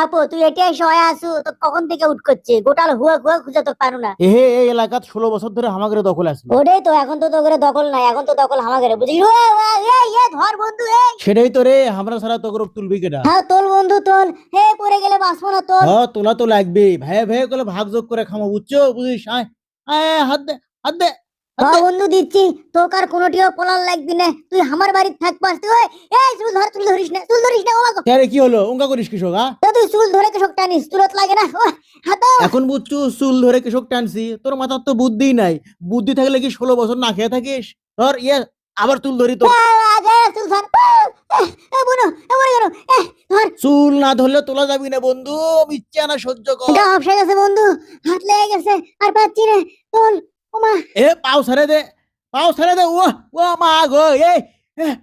ঝাপো তুই এটাই সহায় আসু তো কখন থেকে উঠ করছে গোটাল হুয়া হুয়া খুঁজে তো পারু না। এহে এই এলাকাত ষোলো বছর ধরে আমাদের দখল আসলো ওটাই তো এখন তো তোকে দখল নাই এখন তো দখল হামাগেরে বুঝলি? ও, ও, এই, এই, ধর বন্ধু এই সেটাই তো রে আমরা সারা তোকে তুলবি কেটা হ্যাঁ তোল বন্ধু তোল। হে পড়ে গেলে বাঁচবো না তোল। হ্যাঁ তোলা তো লাগবে। ভাই ভাই করে ভাগ যোগ করে খামো বুঝছ? বুঝিস? আয় আয়, আয়, হাত দে হাত দে হ্যাঁ বন্ধু দিচ্ছি। তোকে আর কোনোটিও পলার লাগবি না। তুই আমার বাড়িতে থাকবাস তুই ওই, এই চুল ধর চুল ধরিস না চুল ধরিস না গো। আরে কি হলো? করিস কৃষক হ্যাঁ তো তুই চুল ধরে কেসক টানিস চুলত লাগে না। এখন বুঝছ চুল ধরে কৃষক টানছি তোর মাথার তো বুদ্ধি নাই। বুদ্ধি থাকলে কি ষোলো বছর না খেয়ে থাকিস? ধর ইয়ে আবার চুল ধরি তো। চুল এ এ এ না ধরলে তোলা যাবি না বন্ধু ইচ্ছা না সহ্য কর। এটা গেছে বন্ধু। হাত লেগে গেছে আর পাচ্ছি না। তোল ওমা এ পাও ছেড়ে দে পাও ছেড়ে দে ও ও মা গো এ,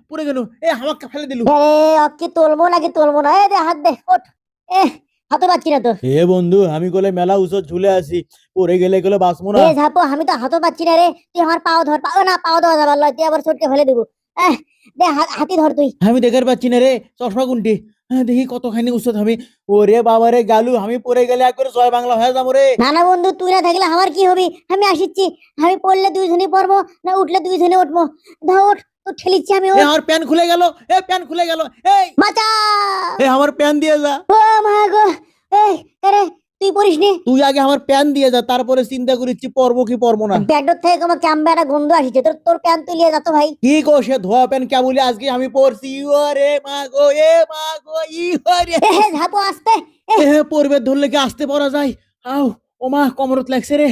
পুড়ে গেল। এ আমাকে ফেলে দিলু। আরে অক্কি তোলবো নাকি তোলবো না? এ দে হাত দে ওঠ। এ হাতে পাচ্ছি না তো হে বন্ধু আমি গলে মেলা উচত ঝুলে আছি। পড়ে গেলে গেলে বাঁচবো না। এ ঝাপো আমি তো হাতও পাচ্ছি না রে? তুই আমার পাও ধর পাও না পাও দেওয়া যাবার লয় তুই আবার ছটকে ফেলে দিব। এহ, দে হাতি ধর তুই। আমি দেখার পাচ্ছি না রে চশমা কোনটি? হ্যাঁ দেখি কতখানি উচত আমি। ওরে বাবা রে গালু আমি পড়ে গেলে একবার জয় বাংলা হয়ে যাব রে। না না বন্ধু তুই না থাকলে আমার কি হবি? আমি আসিচ্ছি। আমি পড়লে দুইজনই পড়ব না উঠলে দুইজনে উঠবো। ধর ওঠ। তো আমি এ আমার প্যান খুলে গেল। এ প্যান খুলে গেল। এই! বাঁচা এ আমার প্যান দিয়ে যা। ও মা গো! এই আরে তুই পড়িস নি? তুই আগে আমার প্যান দিয়ে যা তারপরে চিন্তা করিচ্ছি পরবো কি পরবো না। ব্যাগডোর থেকে আমার একটা গন্ধ আসছে। তোর তোর প্যান্ট তুই লিয়ে যা তো ভাই। কি গো সে ধোয়া প্যান কে বলি আজকে আমি পরছি? ওরে মা গো এ মা গো ই ওরে এ হে ঝাপো আসতে এ। পড়বে ধরলে কি আসতে পড়া যায়? আও ও মা কমরত লাগছে রে।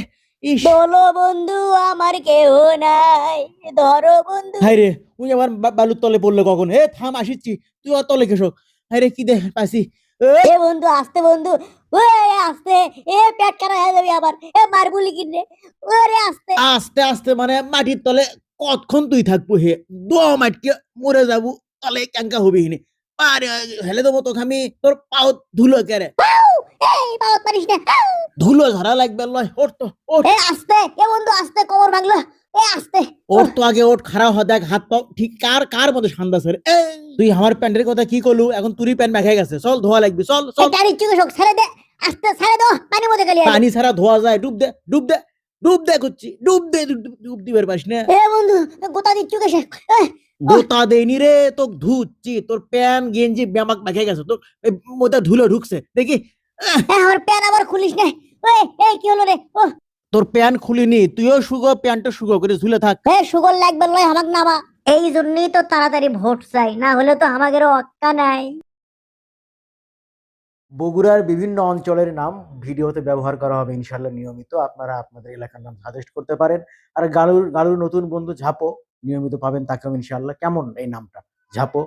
বলো বন্ধু আমার কেউ নাই। ধরো বন্ধু। হাই রে তুই আমার বালুর তলে পড়লে কখন? এ থাম আসিচ্ছি। তুই আর তলে কেসক হাই রে কি দে পাইছি? এ, বন্ধু আসতে বন্ধু। ওই আসতে। এ পেট খারাপ হয়ে যাবে আবার। এ মারবুলি কিনে ওরে আসতে। আস্তে আস্তে মানে মাটির তলে কতক্ষণ তুই থাকব হে? দোয়া মাটকে মরে যাব তলে ক্যাঙ্কা হবি হিনি আরে হেলে দেবো তোকে আমি। তোর পাও ধুলো কেরে পাওয়াত পারিস না। ধুলো ঝাড়া লাগবে লয় তো এ আসতে এ বন্ধু আসতে কোমর ভাঙলো এ আসতে। তো আগে খারাপ দেখ হাত পাও ঠিক কার কার মতো সান্দা স্যার তুই আমার প্যান্টের কথা কি করলু এখন তুই প্যান্ট মেখে গেছে চল ধোয়া লাগবে চল চল। শোক ছেড়ে দে আসতে ছেড়ে দাও মধ্যে গেলি পানি ছাড়া ধোয়া যায় ডুব দে ডুব দে ডুব দে করছি ডুব দে ডুব দিবার না। এ বন্ধু গোতা রে তোক ধুচ্ছি তোর প্যান গেঞ্জি ব্যামাক মেখে গেছে তোর মধ্যে ধুলো ঢুকছে দেখি আমার প্যান আবার খুলিস না। ওই এই কি হলো রে? ও তোর প্যান খুলিনি তুইও সুগো প্যান্টটা সুগো করে ঝুলে থাক। এ সুগর লাগবে লয় আমাক নামা। এই জন্যই তো তাড়াতাড়ি ভোট চাই না হলে তো আমাদের অক্কা নাই। বগুড়ার বিভিন্ন অঞ্চলের নাম ভিডিওতে ব্যবহার করা হবে ইনশাল্লাহ নিয়মিত। আপনারা আপনাদের এলাকার নাম সাজেস্ট করতে পারেন। আর গালুর গালুর নতুন বন্ধু ঝাপো নিয়মিত পাবেন তাকেও ইনশাল্লাহ কেমন এই নামটা? ঝাপো?